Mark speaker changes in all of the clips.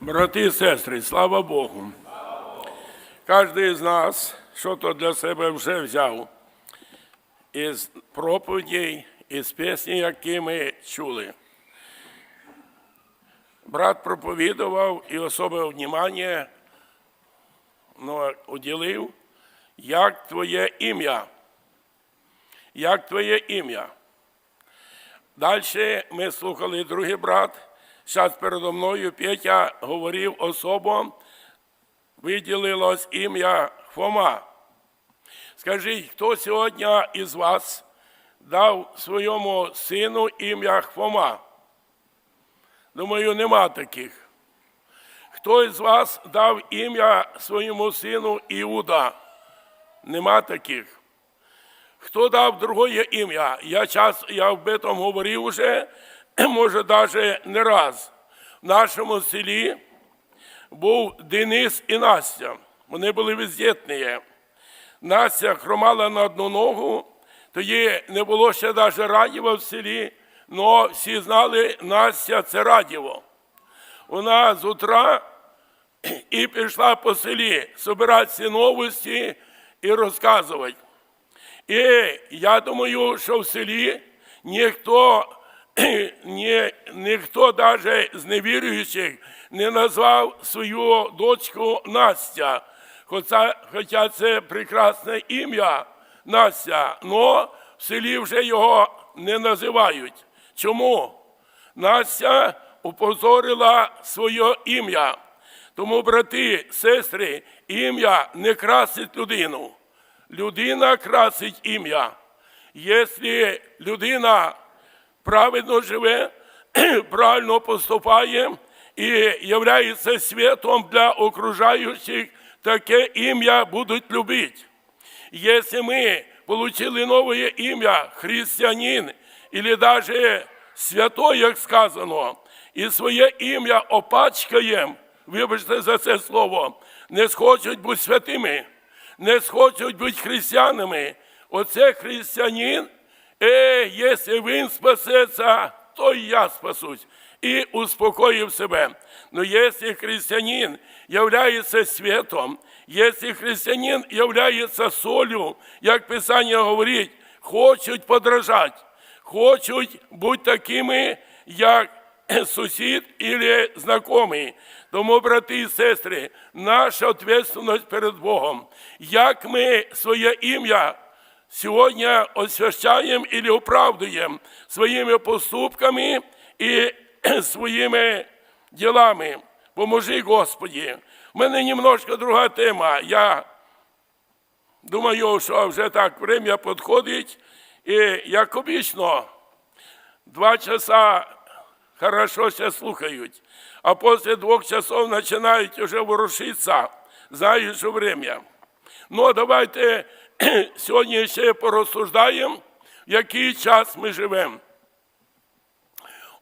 Speaker 1: Брати і сестри, слава Богу. Кожен з нас що то для себе вже взяв із проповідей, із пісні, які ми чули. Брат проповідував і особливе внимання ну, уділив, як твоє ім'я. Як твоє ім'я. Далі ми слухали другий брат. Зараз передо мною Петя говорив особо, виділилось ім'я Фома. Скажіть, хто сьогодні із вас дав своєму сину ім'я Фома? Думаю, нема таких. Хто із вас дав ім'я своєму сину Іуда? Нема таких. Хто дав другое ім'я? Я час, я об этом говорив уже, може, навіть не раз. В нашому селі був Денис і Настя. Вони були бездітні. Настя хромала на одну ногу, тоді не було ще навіть радіва в селі, але всі знали, Настя це радіво. Вона з утра і пішла по селі збирати ці новості і розказувати. І я думаю, що в селі ніхто, ні, ніхто навіть з невіруючих не назвав свою дочку Настя. Хоча, хоча це прекрасне ім'я Настя, але в селі вже його не називають. Чому? Настя упозорила своє ім'я. Тому, брати, сестри, ім'я не красить людину. Людина красить ім'я. Якщо людина праведно живе, правильно поступає і являється світом для окружаючих, таке ім'я будуть любити. Якщо ми отримали нове ім'я християнин, або навіть святой, як сказано, і своє ім'я опачкаємо, вибачте за це слово, не схочуть бути святими, не схочуть бути християнами. Оце християнин, е, якщо він спасеться, то і я спасусь. І успокоїв себе. Но якщо християнин являється світом, якщо християнин являється солью, як Писання говорить, хочуть подражати, хочуть бути такими, як сусід или знайомий. Тому, брати і сестри, наша відповідальність перед Богом, як ми своє ім'я сьогодні освящаємо і оправдуємо своїми поступками і своїми ділами. Поможи, Господі. У мене немножко друга тема. Я думаю, що вже так время підходить, і як обично, два часа хорошо все слухають, а після двох часов починають вже ворушитися, знають, що время. Ну, давайте сьогодні ще порозсуждаємо, в який час ми живемо.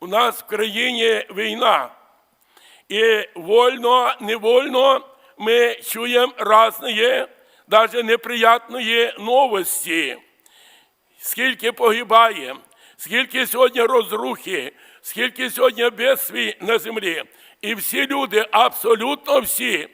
Speaker 1: У нас в країні війна. І вольно, невольно ми чуємо різні, навіть неприятні новості. Скільки погибає, скільки сьогодні розрухи, скільки сьогодні бедствій на землі. І всі люди, абсолютно всі,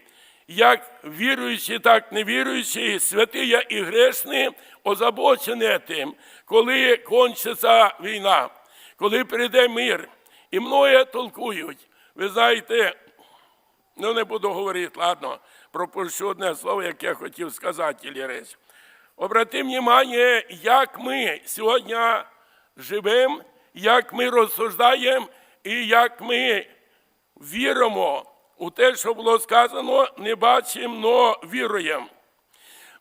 Speaker 1: як віруючі, так невіруючі, святі і грешні, озабочені тим, коли кончиться війна, коли прийде мир. І многе толкують. Ви знаєте, ну не буду говорити, ладно, пропущу одне слово, яке я хотів сказати, Ілі речь. Обратимо внимание, як ми сьогодні живемо, як ми розсуждаємо і як ми віримо у те, що було сказано, не бачимо, но віруємо.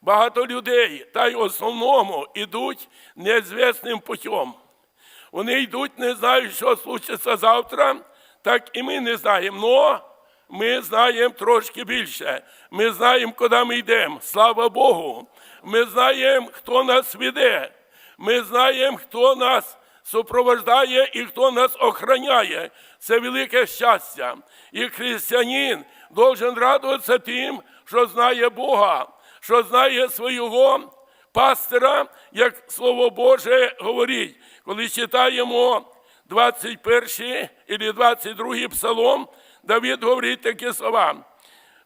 Speaker 1: Багато людей, та й в основному, йдуть незвісним путем. Вони йдуть, не знають, що случиться завтра, так і ми не знаємо. Но ми знаємо трошки більше. Ми знаємо, куди ми йдемо. Слава Богу. Ми знаємо, хто нас веде. Ми знаємо, хто нас супроводжує і хто нас охороняє. Це велике щастя. І християнин должен радуватися тим, що знає Бога, що знає свого пастира, як Слово Боже говорить, коли читаємо 21 і 22 псалом, Давид говорить такі слова.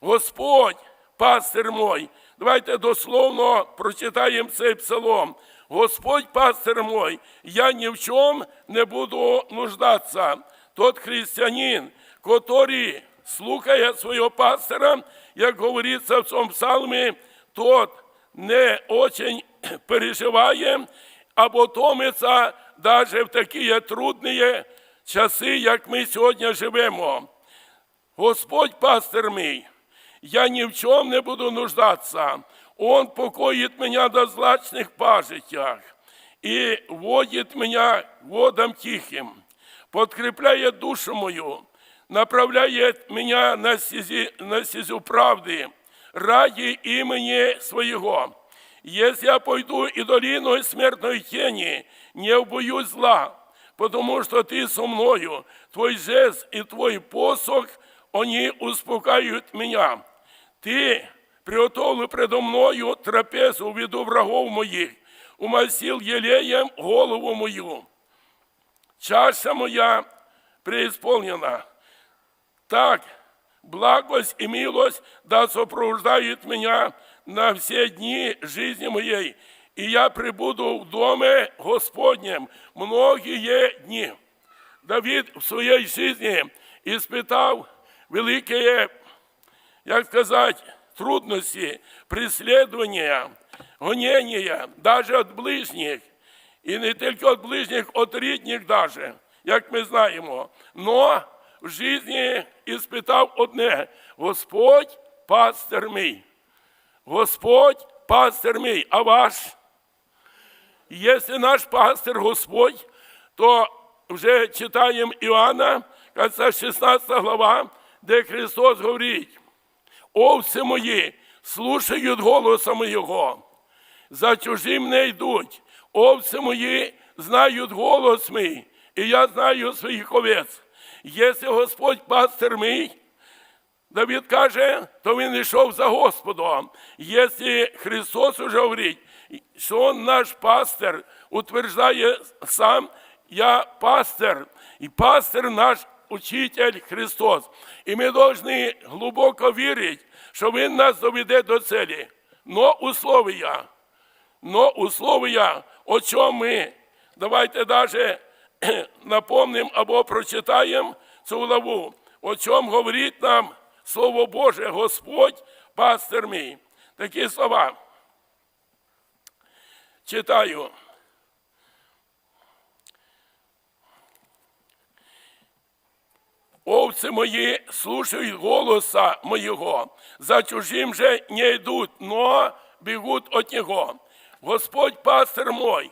Speaker 1: Господь, пастир мой. Давайте дословно прочитаємо цей псалом. Господь, пастир мой, я ні в чому не буду нуждатися. Тот християнин, который слухає свого пастора, як говориться в цьому псалмі, тот не очень переживає або томиться навіть в такі трудні часи, як ми сьогодні живемо. Господь пастир мій, я ни в чем не буду нуждаться. Он покоит меня до злачных пажитях и водит меня водом тихим, подкрепляет душу мою, направляет меня на, стези, на стезю правды ради имени Своего. Если я пойду и долиной смертной тени, не убоюсь зла, потому что ты со мною, твой жест и твой посох, они успокаивают меня. Ты приготовил предо мною трапезу виду врагов моих, умастил елеем голову мою. Чаша моя преисполнена. Так, благость и милость да сопровождают меня на все дни жизни моей, и я пребуду в доме Господнем многие дни. Давид в своей жизни испытал великие як сказати, трудності, преслідування, гонення, навіть від ближніх, і не тільки від ближніх, від рідних даже, як ми знаємо. Но в житті іспитав одне: Господь пастир мій. Господь пастир мій, а ваш? Якщо наш пастир Господь, то вже читаємо Іоанна, це 16 глава, де Христос говорить, овці мої слушають голоса моєго, за чужим не йдуть, овці мої знають голос мій, і я знаю своїх овець. Якщо Господь пастир мій, Давид каже, то він йшов за Господом. Якщо Христос уже говорить, що наш пастир, утверждає сам, я пастир, і пастир наш учитель Христос. І ми повинні глибоко вірити, що Він нас доведе до цілі. Но условия, но условия, о чому ми, давайте даже напомним або прочитаємо цю главу, о чому говорить нам Слово Боже, Господь, пастир мій. Такі слова. Читаю. Овцы мои слушают голоса моего, за чужим же не идут, но бегут от него. Господь пастор мой,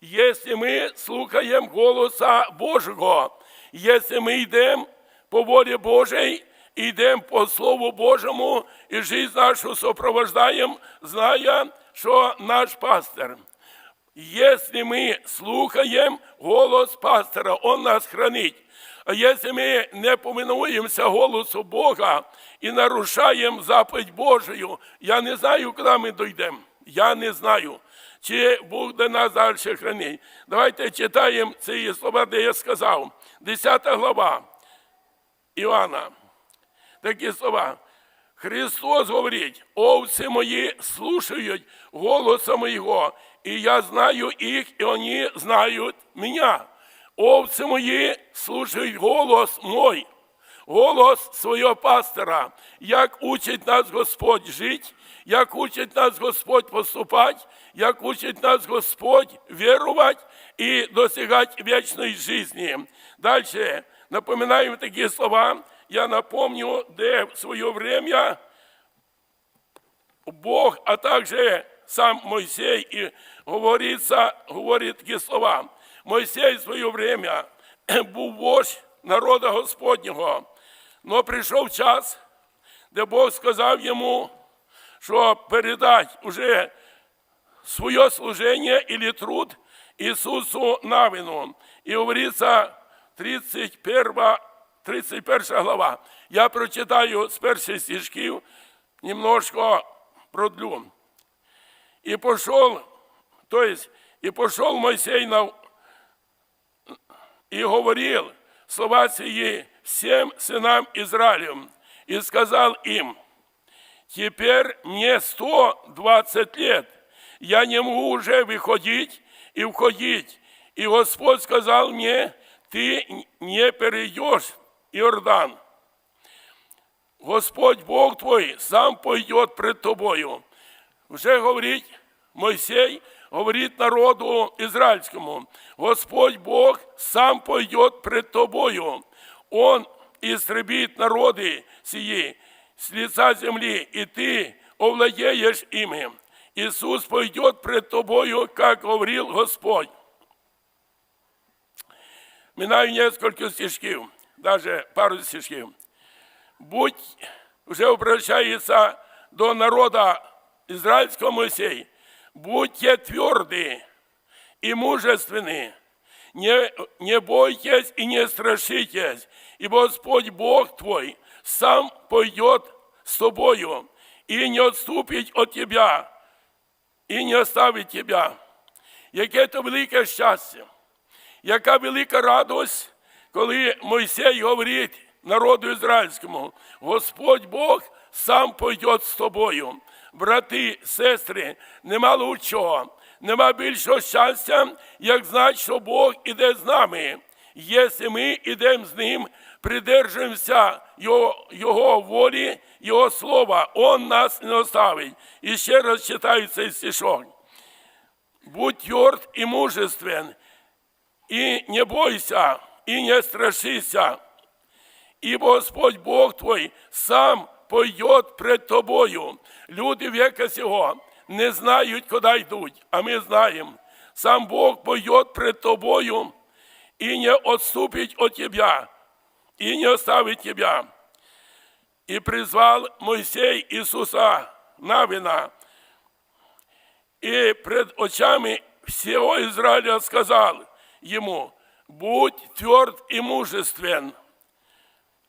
Speaker 1: если мы слухаем голоса Божого, если мы идем по воле Божьей, идем по Слову Божьему и жизнь нашу сопровождаем, зная, что наш пастор. Если мы слухаем голос пастора, он нас хранит. А если мы не поминуемся голосу Бога и нарушаем заповедь Божию, я не знаю, куди ми дійдемо. Я не знаю, чи Бог буде нас далі хранить. Давайте читаємо ці слова, де я сказав. 10 глава Іоанна. Такі слова. Христос говорить, овці мої слушають голоса моєго, і я знаю їх, і вони знають мене. Овці мої слушають голос мой, голос свого пастора, як учить нас Господь жити, як учить нас Господь поступати, як учить нас Господь вірувати і досягати вічної житті. Далі напоминаємо такі слова. Я напомню, де в своє время Бог, а также сам Мойсей и говорится, говорит такі слова. Мойсей в своє время був вождь народа Господнього, но прийшов час, де Бог сказав йому, що передать уже своє служення или труд Ісусу Навину. І говориться 31, 31 глава. Я прочитаю з перших стишків, немножко продлю. И пошел, то и пошел Мойсей на, и говорил слова сии всем сынам Израилем и сказал им, «Теперь мне 120 лет, я не могу уже выходить и входить. И Господь сказал мне, ты не перейдешь Иордан. Господь Бог твой сам пойдет пред тобою. Вже говорить Мойсей, говорить народу израильскому, Господь Бог сам пойдет пред тобою. Он истребит народы сии с лица земли, и ты овладеешь ими. Иисус пойдет пред тобою, как говорил Господь. Минаю несколько стишків, даже пару стишків. Будь вже обращается до народа израильского Моисей. Будьте тверды и мужественны, не, не бойтесь и не страшитесь, ибо Господь Бог твой сам пойдет с тобою и не отступит от тебя, і не оставить тебе. Яке це велике щастя, яка велика радость, коли Мойсей говорить народу ізраїльському, Господь Бог сам пойде з тобою. Брати, сестри, нема лучшого, нема більшого щастя, як знати, що Бог іде з нами. Якщо ми йдемо з ним, придержуємося його, його волі, Його слова, Он нас не оставить. І ще раз читаю цей стишок. Будь тверд и мужествен, и не бойся, и не страшися, ибо Господь Бог твой сам пойдет пред тобою. Люди века сього не знають, куди йдуть, а ми знаємо. Сам Бог пойдет пред тобою и не отступить от тебя, и не оставить тебя. И призвал Мойсей Иисуса Навина, и пред очами всего Израиля сказал ему, будь тверд и мужествен,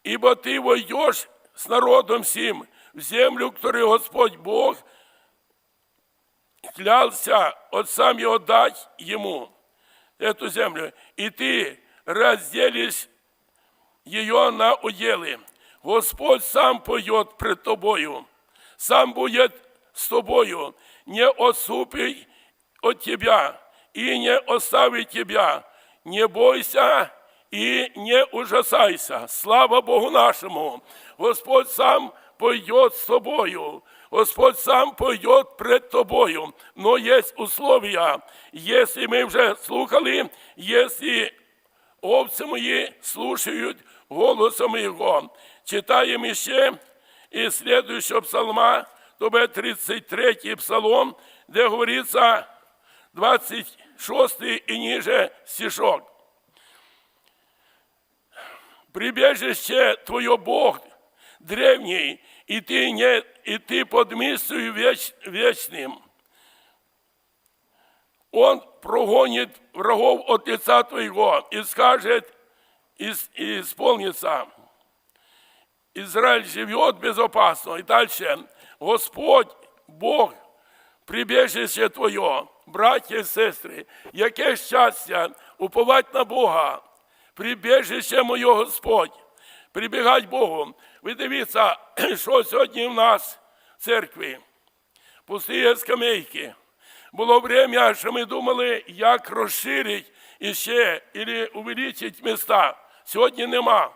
Speaker 1: ибо ты войдешь с народом сим в землю, которую Господь Бог клялся отцам его дать ему, эту землю, и ты разделишь ее на уделы. Господь сам пойдет пред тобою, сам будет с тобою, не отступит от тебя и не оставит тебя. Не бойся и не ужасайся. Слава Богу нашему! Господь сам пойдет с тобою. Господь сам пойдет пред тобою. Но есть условия. Если мы уже слухали, если овцы мои слушают голосом Его. Читаем еще из следующего псалма, то буде 33 псалом, де говорится 26 и ниже стишок Прибежище Твое Бог древний, и ты, не, и ты под мистою веч, вечным. Он прогонит врагов от лица Твоего и скажет, и, и исполнится. Израиль живет безопасно. И дальше. Господь, Бог, прибіжище Твоє, браття і сестри, яке щастя уповать на Бога, прибіжище моє Господь, прибігать Богу. Ви дивіться, що сьогодні в нас в церкві. Пусті скамейки. Було время, що ми думали, як розширити іще, або увеличити міста. Сьогодні нема.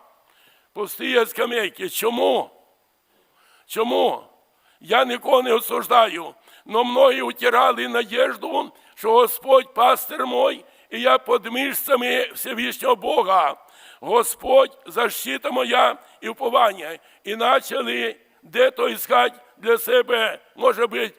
Speaker 1: Пусті скамейки. Чому? Чому? Я нікого не осуждаю, но многие утирали надежду, що Господь пастир мой, і я під мишцями Всевишнього Бога. Господь защита моя і уповання. І почали де-то искать для себе, може бути,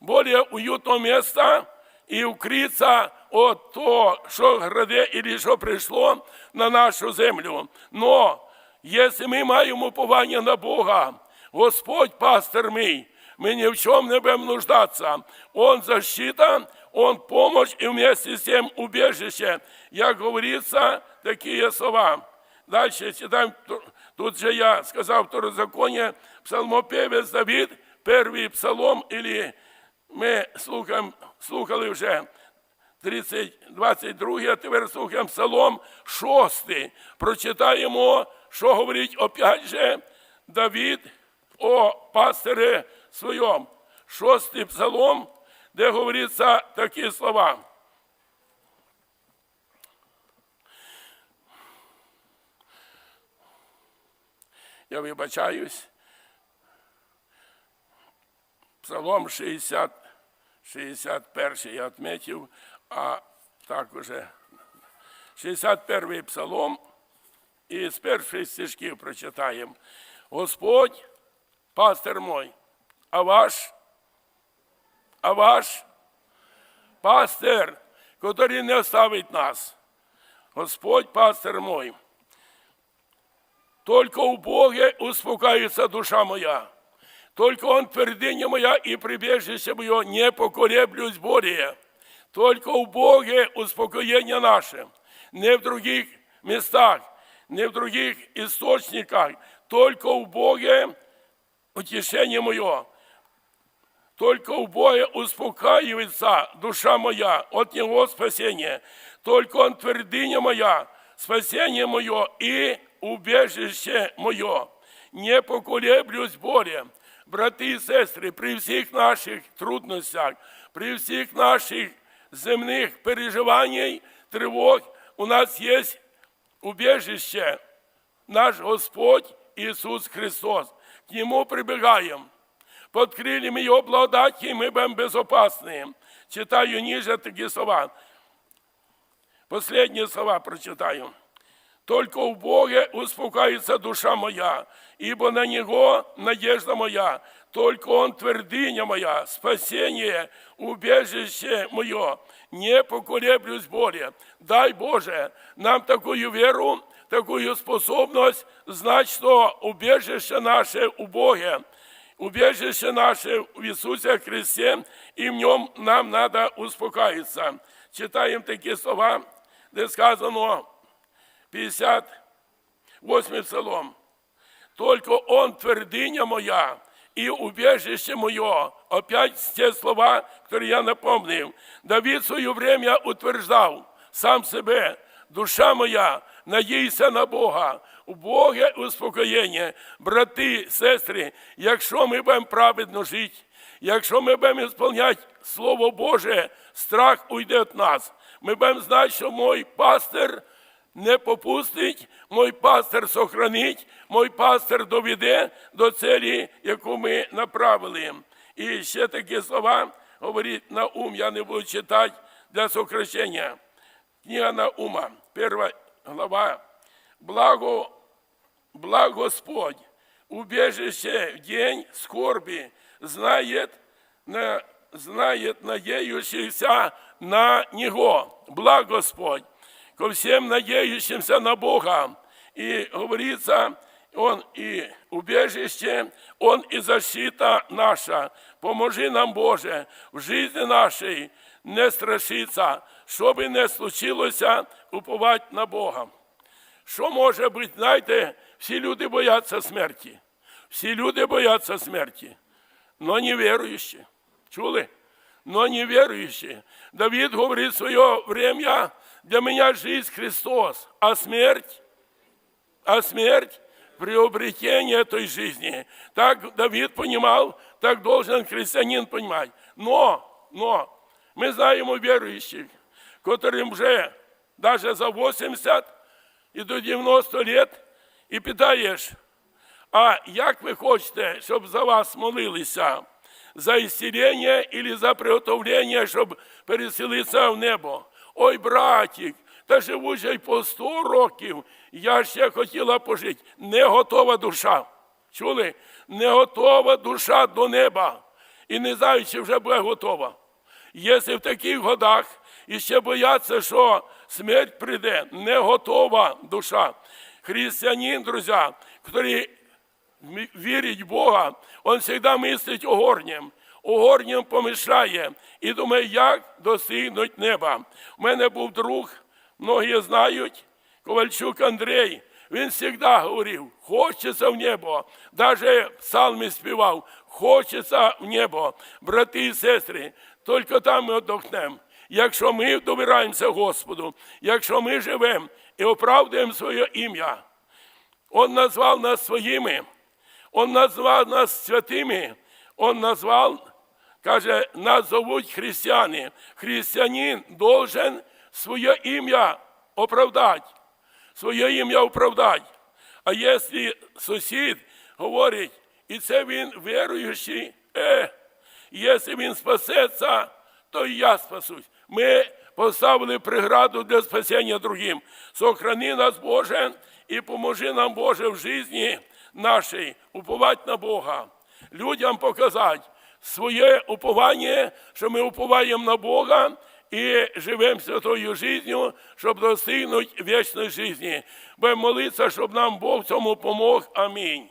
Speaker 1: более уютного места и укрыться от того, что граде или что пришло на нашу землю. Но если мы маємо уповання на Бога, Господь пастор мій, мы ни в чем не будем нуждаться. Он защита, Он помощь и вместе с тем убежище. Як говорится, такие слова. Дальше читаем, тут же я сказал второзаконие, псалмопевец Давид, первый псалом, или ми слухаємо, слухали вже 30, 22, а тепер слухаємо Псалом 6. Прочитаємо що говорить опять же Давид о пастире своєму. Шостий псалом, де говориться такі слова. Я вибачаюсь. Псалом 60, 61 я відмітив, а так уже 61 псалом і з перших стишків прочитаємо. Господь, пастир мой, а ваш, а ваш пастир, який не оставить нас. Господь, пастир мой, только у Бога успокаивается душа моя. Только Он твердыня моя и прибежище мое, не поколеблюсь более. Только у Бога успокоение наше, не в других местах, не в других источниках, только у Бога утешение мое. Только у Бога успокаивается душа моя, от Него спасение. Только Он твердыня моя, спасение мое и убежище мое. Не поколеблюсь более. Брати і сестри, при всіх наших трудностях, при всіх наших земних переживаннях, тривог, у нас є убежище, наш Господь Ісус Христос. К Нему прибегаем. Под крыльями Его благодати мы будем безопасны. Читаю ниже такие слова. Последние слова прочитаю. Только у Бога успокоится душа моя, ибо на Него надежда моя. Только Он твердыня моя, спасение, убежище мое. Не поколеблюсь более. Дай Боже нам такую веру, такую способность знать, что убежище наше у Бога. Убежище наше в Иисусе Христе, и в нем нам надо успокоиться. Читаем такие слова, где сказано 58 псалом. Только Он твердыня моя и убежище мое. Опять те слова, которые я напомнил. Давид в свое время утверждал сам себе, душа моя, надійся на Бога. У успокоєння, брати, сестри, якщо ми будемо праведно жити, якщо ми будемо виконувати Слово Боже, страх уйде від нас. Ми будемо знати, що мой пастир не попустить, мой пастир сохранить, мой пастир доведе до цілі, яку ми направили. І ще такі слова говорить Наум, я не буду читати для сокращення. Книга Наума, перша глава. Благо, благ Господь, убежище в день скорби, знает, на, знает надеющийся на Него. Благ Господь ко всем надеющимся на Бога. И говорится, Он и убежище, Он и защита наша. Поможи нам, Боже, в жизни нашей не страшиться, що би не случилося, уповати на Бога. Що може бути, знаєте, всі люди бояться смерті. Всі люди бояться смерті, но не віруючі. Чули? Но не віруючі. Давид говорить своє время, для меня жизнь Христос, а смерть, а смерть приобретение той жизни. Так Давид понимал, так должен христианин понимать. Но, но, мы знаем у верующих, которым вже даже за 80 і до 90 лет, і питаєш, а як ви хочете, щоб за вас молилися? За исцеление или за приготовлення, щоб переселитися в небо? Ой, братік, та живу вже й по 100 років, я ще хотіла пожити. Не готова душа. Чули? Не готова душа до неба. І не знаю, чи вже буде готова. Якщо в таких годах і ще бояться, що смерть прийде, не готова душа. Христианин, друзі, який вірить в Бога, він завжди мислить о горнім. У горнім помішає і думає, як досягнуть неба. У мене був друг, многі знають, Ковальчук Андрей. Він завжди говорив, хочеться в небо. Навіть псалми співав, хочеться в небо. Брати і сестри, тільки там ми віддохнемо. Якщо ми довіраємося Господу, якщо ми живемо і оправдуємо своє ім'я, Он назвал нас своими, Он назвал нас святими, Он назвал, каже, нас зовуть християни. Християнин должен своє ім'я оправдати, своє ім'я оправдати. А якщо сусід говорить, і це він віруючий, е, якщо він спасеться, то і я спасусь. Ми поставили преграду для спасення другим. Сохрани нас, Боже, і поможи нам, Боже, в житті нашій уповати на Бога. Людям показати своє уповання, що ми уповаємо на Бога і живемо святою життю, щоб достигнути вічної житті. Будемо молитися, щоб нам Бог цьому помог. Амінь.